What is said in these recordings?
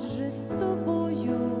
адже з тобою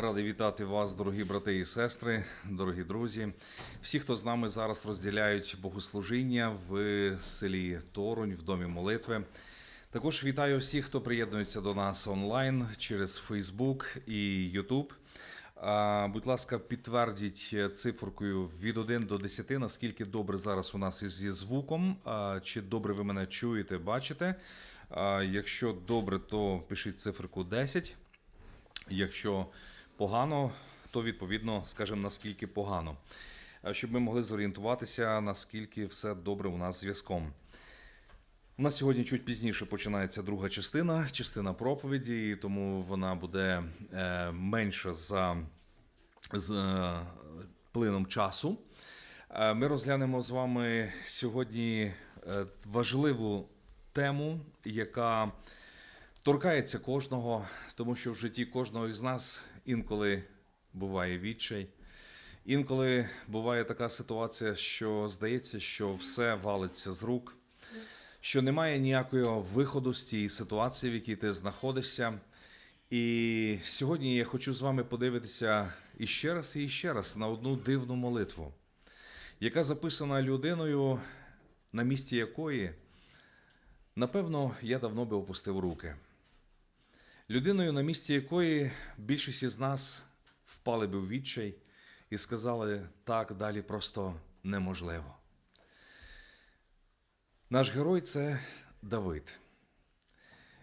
Радий вітати вас, дорогі брати і сестри, дорогі друзі. Всі, хто з нами зараз розділяють богослужіння в селі Торонь, в домі молитви. Також вітаю всіх, хто приєднується до нас онлайн через Фейсбук і Ютуб. Будь ласка, підтвердіть цифркою від 1 до 10, наскільки добре зараз у нас зі звуком, чи добре ви мене чуєте, бачите. Якщо добре, то пишіть циферку 10. Якщо погано, то відповідно скажемо наскільки погано, Е, щоб ми могли зорієнтуватися, наскільки все добре у нас зв'язком. У нас сьогодні чуть пізніше починається друга частина, частина проповіді, тому вона буде е, менша за, з е, плином часу. Ми розглянемо з вами сьогодні важливу тему, яка торкається кожного, тому що в житті кожного із нас інколи буває відчай. Інколи буває така ситуація, що здається, що все валиться з рук, що немає ніякого виходу з цієї ситуації, в якій ти знаходишся. І сьогодні я хочу з вами подивитися іще раз і іще раз на одну дивну молитву, яка записана людиною, на місці якої, напевно, я давно би опустив руки. Людиною, на місці якої більшість із нас впали би в відчай і сказали, так далі просто неможливо. Наш герой це Давид.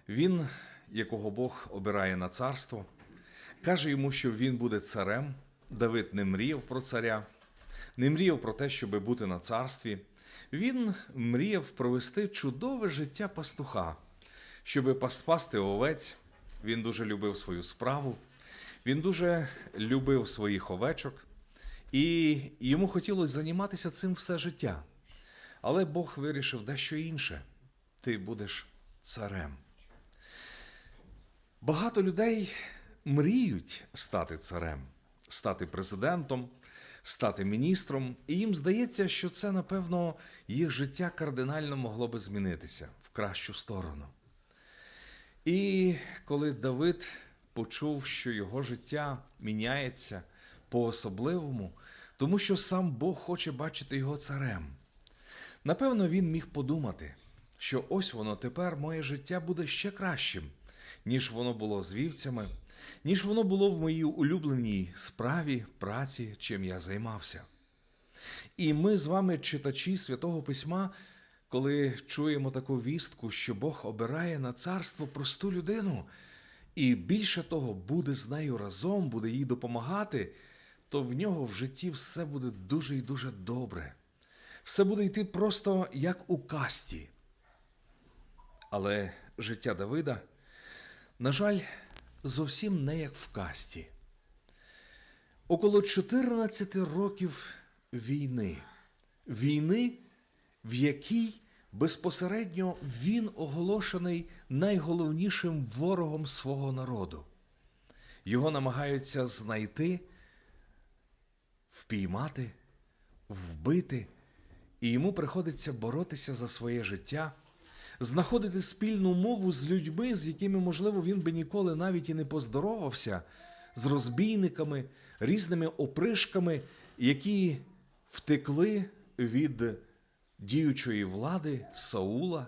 Він, якого Бог обирає на царство, каже йому, що він буде царем. Давид не мріяв про царя, не мріяв про те, щоб бути на царстві. Він мріяв провести чудове життя пастуха, щоб паспасти овець. Він дуже любив свою справу, він дуже любив своїх овечок, і йому хотілося займатися цим все життя. Але Бог вирішив дещо інше: ти будеш царем. Багато людей мріють стати царем, стати президентом, стати міністром, і їм здається, що це, напевно, їх життя кардинально могло би змінитися в кращу сторону. І коли Давид почув, що його життя міняється по-особливому, тому що сам Бог хоче бачити його царем. Напевно, він міг подумати, що ось воно тепер моє життя буде ще кращим, ніж воно було з вівцями, ніж воно було в моїй улюбленій справі, праці, чим я займався. І ми з вами, читачі Святого Письма, коли чуємо таку вістку, що Бог обирає на царство просту людину, і більше того, буде з нею разом, буде їй допомагати, то в нього в житті все буде дуже і дуже добре. Все буде йти просто як у касті. Але життя Давида, на жаль, зовсім не як в касті. Около 14 років війни, війни, в якій безпосередньо він оголошений найголовнішим ворогом свого народу. Його намагаються знайти, впіймати, вбити, і йому приходиться боротися за своє життя, знаходити спільну мову з людьми, з якими, можливо, він би ніколи навіть і не поздоровався, з розбійниками, різними опришками, які втекли від діючої влади Саула.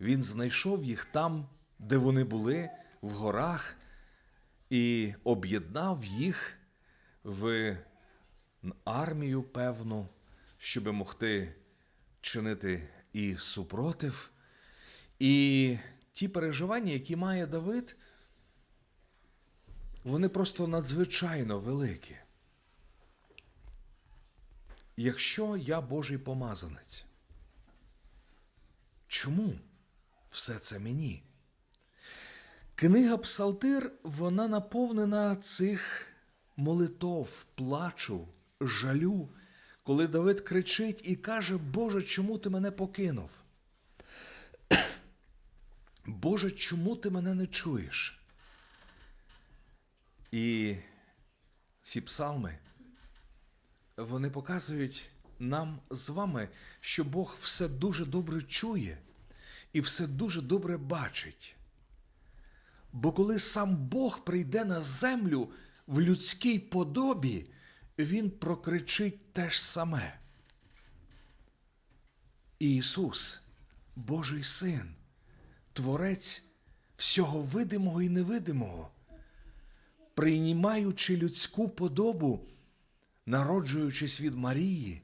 Він знайшов їх там, де вони були, в горах, і об'єднав їх в армію певну, щоб могти чинити і супротив. І ті переживання, які має Давид, вони просто надзвичайно великі. Якщо я Божий помазанець, чому все це мені? Книга Псалтир, вона наповнена цих молитов, плачу, жалю, коли Давид кричить і каже: Боже, чому ти мене покинув? Боже, чому ти мене не чуєш? І ці псалми, вони показують нам з вами, що Бог все дуже добре чує і все дуже добре бачить. Бо коли сам Бог прийде на землю в людській подобі, Він прокричить те ж саме. Ісус, Божий Син, Творець всього видимого і невидимого, приймаючи людську подобу, народжуючись від Марії,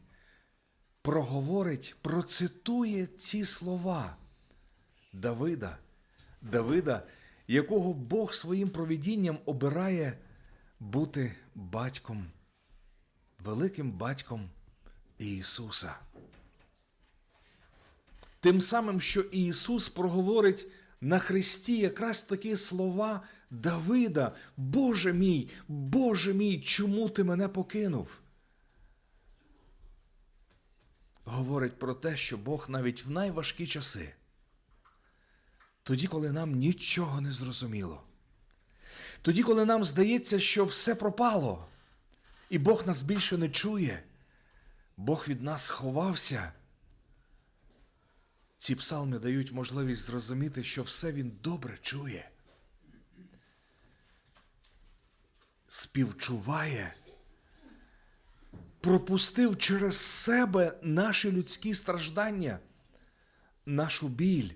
проговорить, процитує ці слова Давида, Давида, якого Бог своїм провідінням обирає бути батьком, великим батьком Ісуса. Тим самим, що Ісус проговорить на Христі якраз такі слова Давида: Боже мій, Боже мій, чому ти мене покинув? Говорить про те, що Бог навіть в найважкі часи, тоді, коли нам нічого не зрозуміло, тоді, коли нам здається, що все пропало, і Бог нас більше не чує, Бог від нас сховався. Ці псалми дають можливість зрозуміти, що все він добре чує, співчуває, пропустив через себе наші людські страждання, нашу біль,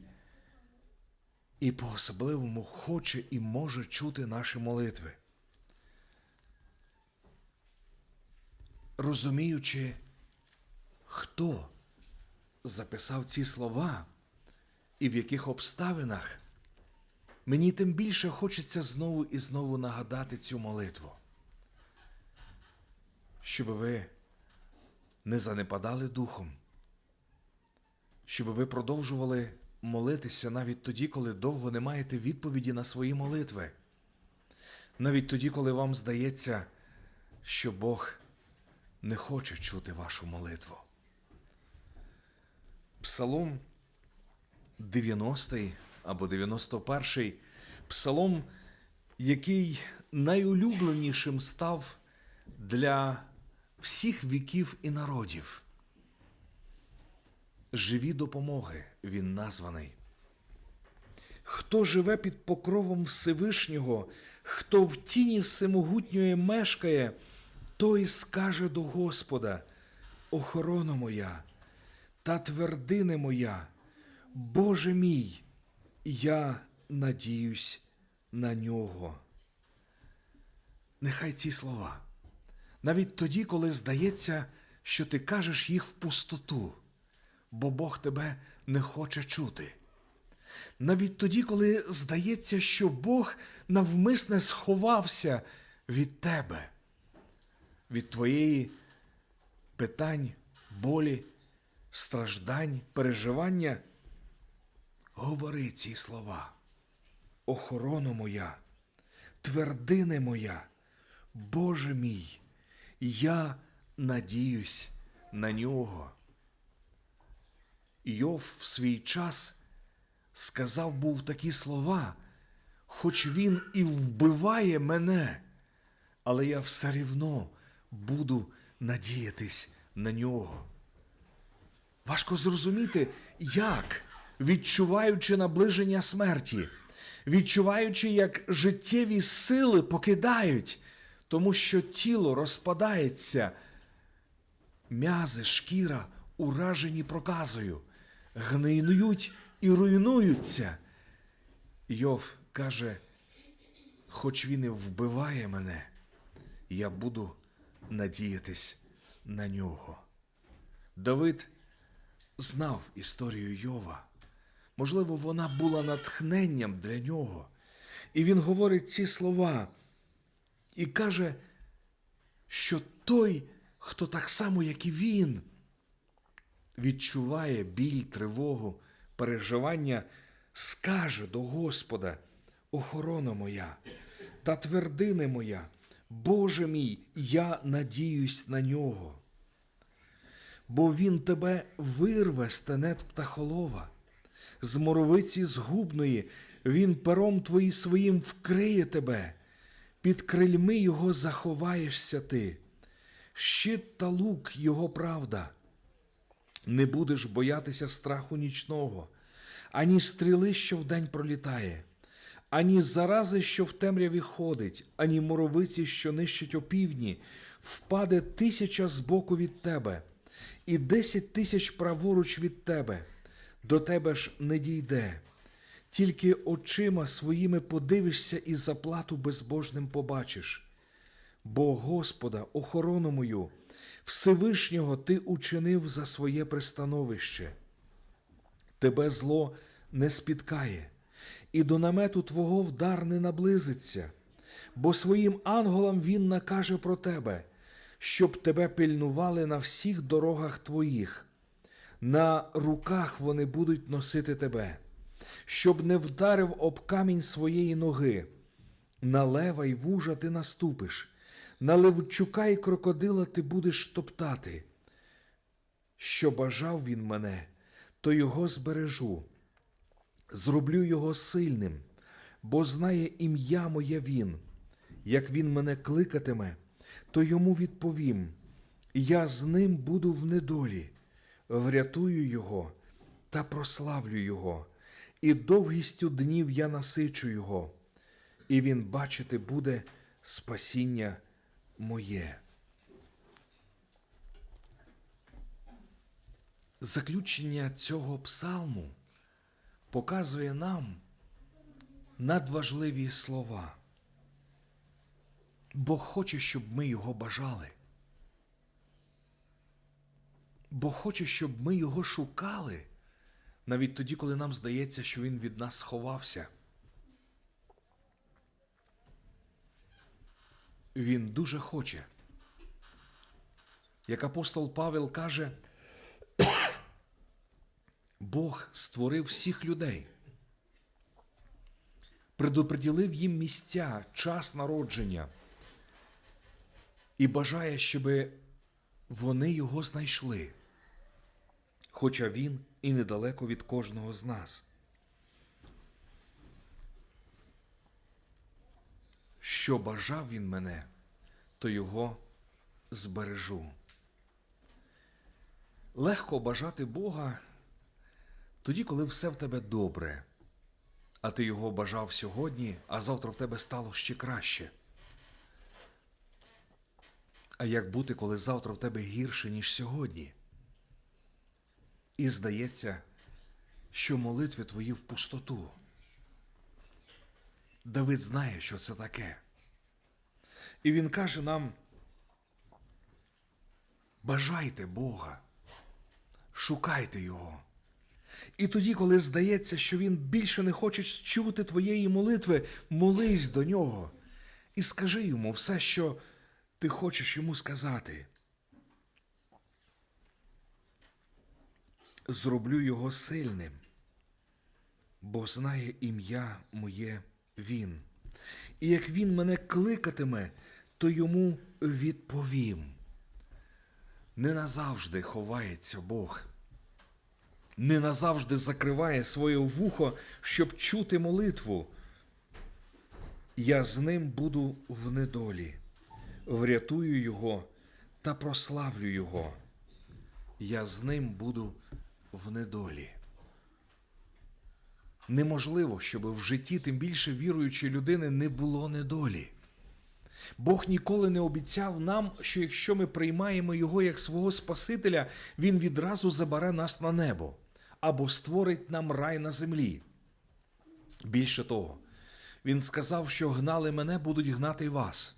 і по-особливому хоче і може чути наші молитви. Розуміючи, хто записав ці слова і в яких обставинах, мені тим більше хочеться знову і знову нагадати цю молитву, щоб ви не занепадали духом, щоб ви продовжували молитися навіть тоді, коли довго не маєте відповіді на свої молитви, навіть тоді, коли вам здається, що Бог не хоче чути вашу молитву. Псалом 90 або 91, псалом, який найулюбленішим став для всіх віків і народів. Живі допомоги він названий. Хто живе під покровом Всевишнього, хто в тіні всемогутньої мешкає, той скаже до Господа: Охорона моя та твердине моя, Боже мій, я надіюсь на нього. Нехай ці слова, навіть тоді, коли здається, що ти кажеш їх в пустоту, бо Бог тебе не хоче чути. Навіть тоді, коли здається, що Бог навмисне сховався від тебе, від твоєї питань, болі, страждань, переживання, говори ці слова. Охорона моя, твердине моя, Боже мій, я надіюсь на нього. Йов в свій час сказав був такі слова, хоч він і вбиває мене, але я все рівно буду надіятись на нього. Важко зрозуміти, як, відчуваючи наближення смерті, відчуваючи, як життєві сили покидають, тому що тіло розпадається, м'язи, шкіра уражені проказою, гниють і руйнуються. Йов каже, хоч він і вбиває мене, я буду надіятись на нього. Давид знав історію Йова. Можливо, вона була натхненням для нього. І він говорить ці слова і каже, що той, хто так само, як і він, відчуває біль, тривогу, переживання, скаже до Господа, охорона моя та твердине моя, Боже мій, я надіюсь на нього. Бо він тебе вирве з птахолова, з моровиці згубної, він пером твої своїм вкриє тебе, під крильми його заховаєшся ти, щит та лук його правда. Не будеш боятися страху нічного, ані стріли, що вдень пролітає, ані зарази, що в темряві ходить, ані моровиці, що нищить опівдні, впаде тисяча збоку від тебе, і десять тисяч праворуч від тебе, до тебе ж не дійде. Тільки очима своїми подивишся і заплату безбожним побачиш. Бо Господа, охорону мою, Всевишнього ти учинив за своє пристановище. Тебе зло не спіткає, і до намету Твого вдар не наблизиться, бо своїм ангелам він накаже про тебе, щоб тебе пильнували на всіх дорогах твоїх. На руках вони будуть носити тебе, щоб не вдарив об камінь своєї ноги. На лева й вужа ти наступиш, на левчука й крокодила ти будеш топтати. Що бажав він мене, то його збережу, зроблю його сильним, бо знає ім'я моє він. Як він мене кликатиме, то йому відповім: я з ним буду в недолі, врятую його та прославлю його, і довгістю днів я насичу його, і він бачити буде спасіння моє. Заключення цього псалму показує нам надважливі слова. Бог хоче, щоб ми його бажали. Бог хоче, щоб ми його шукали, навіть тоді, коли нам здається, що він від нас сховався. Він дуже хоче. Як апостол Павел каже, Бог створив всіх людей, предоприділив їм місця, час народження і бажає, щоб вони його знайшли, хоча він і недалеко від кожного з нас. Що бажав він мене, то його збережу. Легко бажати Бога тоді, коли все в тебе добре. а ти його бажав сьогодні, а завтра в тебе стало ще краще. А як бути, коли завтра в тебе гірше, ніж сьогодні? І здається, що молитви твої в пустоту. Давид знає, що це таке. І він каже нам: бажайте Бога, шукайте Його. І тоді, коли здається, що він більше не хоче чути твоєї молитви, молись до нього і скажи йому все, що ти хочеш йому сказати. Зроблю його сильним, бо знає ім'я моє він. І як він мене кликатиме, то йому відповім. Не назавжди ховається Бог не назавжди закриває своє вухо, щоб чути молитву. Я з ним буду в недолі, врятую його та прославлю його. Я з ним буду в недолі. Неможливо, щоб в житті, тим більше віруючої людини, не було недолі. Бог ніколи не обіцяв нам, що якщо ми приймаємо Його як свого Спасителя, Він відразу забере нас на небо або створить нам рай на землі. Більше того, Він сказав, що гнали мене, будуть гнати вас.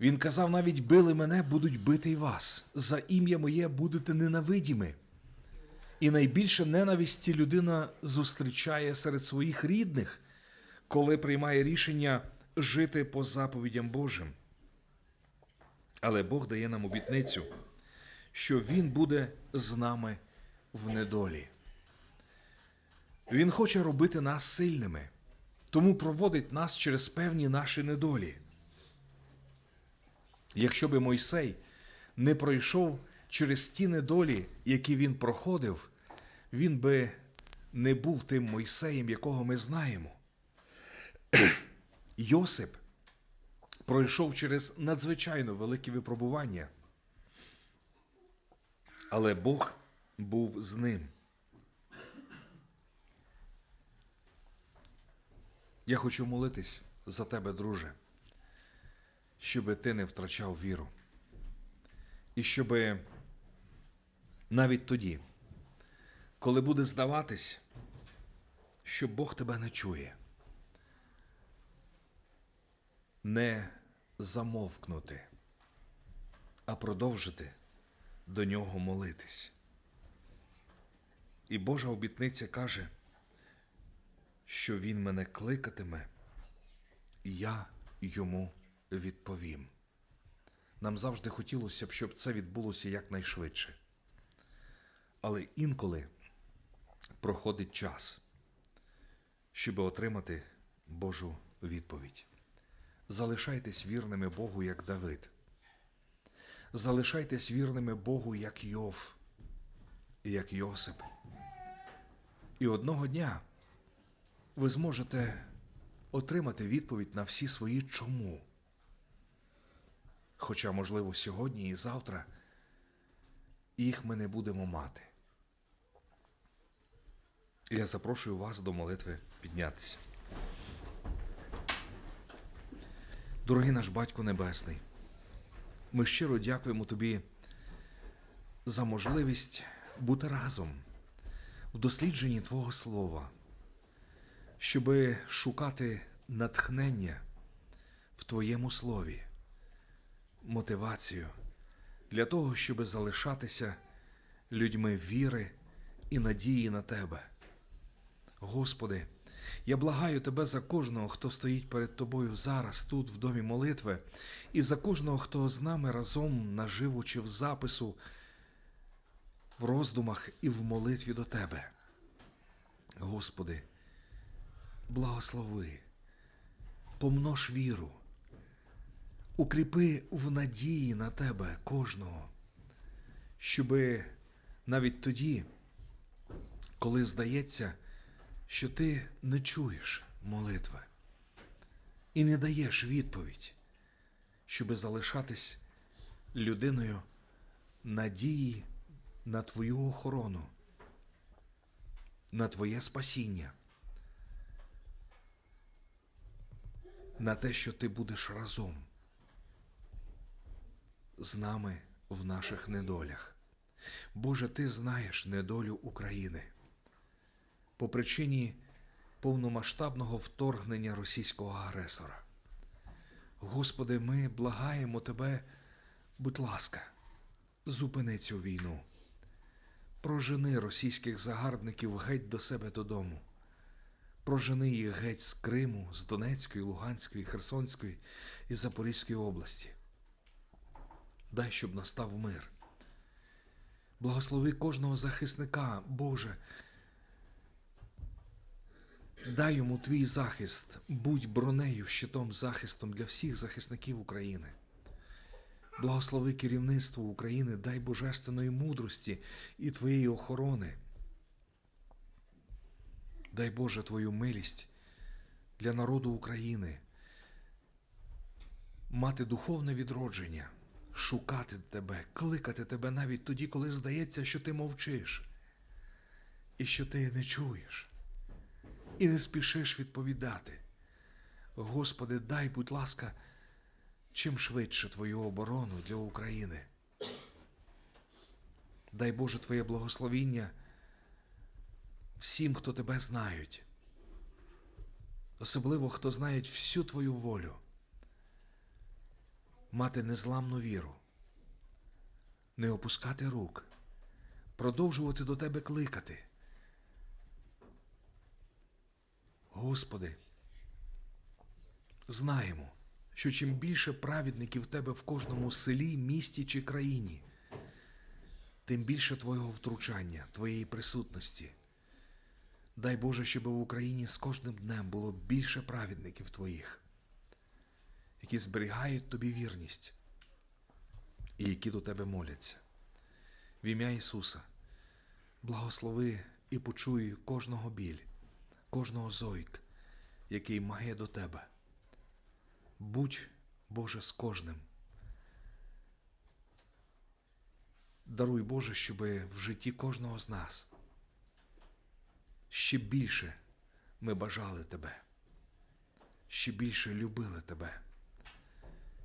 Він казав, навіть били мене, будуть бити й вас. За ім'я моє будете ненавидімі. І найбільше ненависті людина зустрічає серед своїх рідних, коли приймає рішення жити по заповідям Божим. Але Бог дає нам обітницю, що Він буде з нами в недолі. Він хоче робити нас сильними, тому проводить нас через певні наші недолі. Якщо би Мойсей не пройшов через ті недолі, які він проходив, він би не був тим Мойсеєм, якого ми знаємо. Йосип пройшов через надзвичайно великі випробування. Але Бог був з ним. Я хочу молитись за тебе, друже, щоби ти не втрачав віру. І щоби навіть тоді, коли буде здаватись, що Бог тебе не чує, не замовкнути, а продовжити до нього молитись. І Божа обітниця каже, що Він мене кликатиме, і я йому відповім. Нам завжди хотілося б, щоб це відбулося якнайшвидше. Але інколи проходить час, щоб отримати Божу відповідь. Залишайтесь вірними Богу, як Давид. Залишайтесь вірними Богу, як Йов, як Йосип. І одного дня ви зможете отримати відповідь на всі свої чому. Хоча, можливо, сьогодні і завтра їх ми не будемо мати. Я запрошую вас до молитви піднятися. Дорогий наш Батько Небесний, ми щиро дякуємо Тобі за можливість бути разом в дослідженні Твого Слова, щоби шукати натхнення в Твоєму Слові, мотивацію для того, щоби залишатися людьми віри і надії на Тебе. Господи, я благаю Тебе за кожного, хто стоїть перед Тобою зараз, тут, в домі молитви, і за кожного, хто з нами разом наживо чи в запису, в роздумах і в молитві до Тебе. Господи, благослови, помнож віру, укріпи в надії на Тебе кожного, щоби навіть тоді, коли здається, що ти не чуєш молитви і не даєш відповідь, щоби залишатись людиною надії на твою охорону на Твоє спасіння, на те, що Ти будеш разом з нами в наших недолях. Боже, Ти знаєш недолю України по причині повномасштабного вторгнення російського агресора. Господи, ми благаємо Тебе, будь ласка, зупини цю війну. Прожени російських загарбників геть до себе додому. Прожени їх геть з Криму, з Донецької, Луганської, Херсонської і Запорізької області. Дай, щоб настав мир. Благослови кожного захисника, Боже. Дай йому твій захист, будь бронею, щитом, захистом для всіх захисників України. Благослови керівництво України, дай божественної мудрості і твоєї охорони. Дай Боже Твою милість для народу України, мати духовне відродження, шукати Тебе, кликати Тебе навіть тоді, коли здається, що ти мовчиш і що ти не чуєш, і не спішиш відповідати. Господи, дай, будь ласка, чим швидше Твою оборону для України. Дай Боже Твоє благословіння всім, хто тебе знають, особливо хто знають всю Твою волю, мати незламну віру, не опускати рук, продовжувати до Тебе кликати. Господи, знаємо, що чим більше праведників в Тебе в кожному селі, місті чи країні, тим більше Твого втручання, Твоєї присутності. Дай Боже, щоб в Україні з кожним днем було більше праведників Твоїх, які зберігають Тобі вірність і які до Тебе моляться. В ім'я Ісуса, благослови і почуй кожного біль, кожного зойк, який має до Тебе. Будь, Боже, з кожним. Даруй Боже, щоб в житті кожного з нас ще більше ми бажали Тебе, ще більше любили Тебе,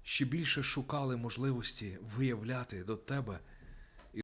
ще більше шукали можливості виявляти до Тебе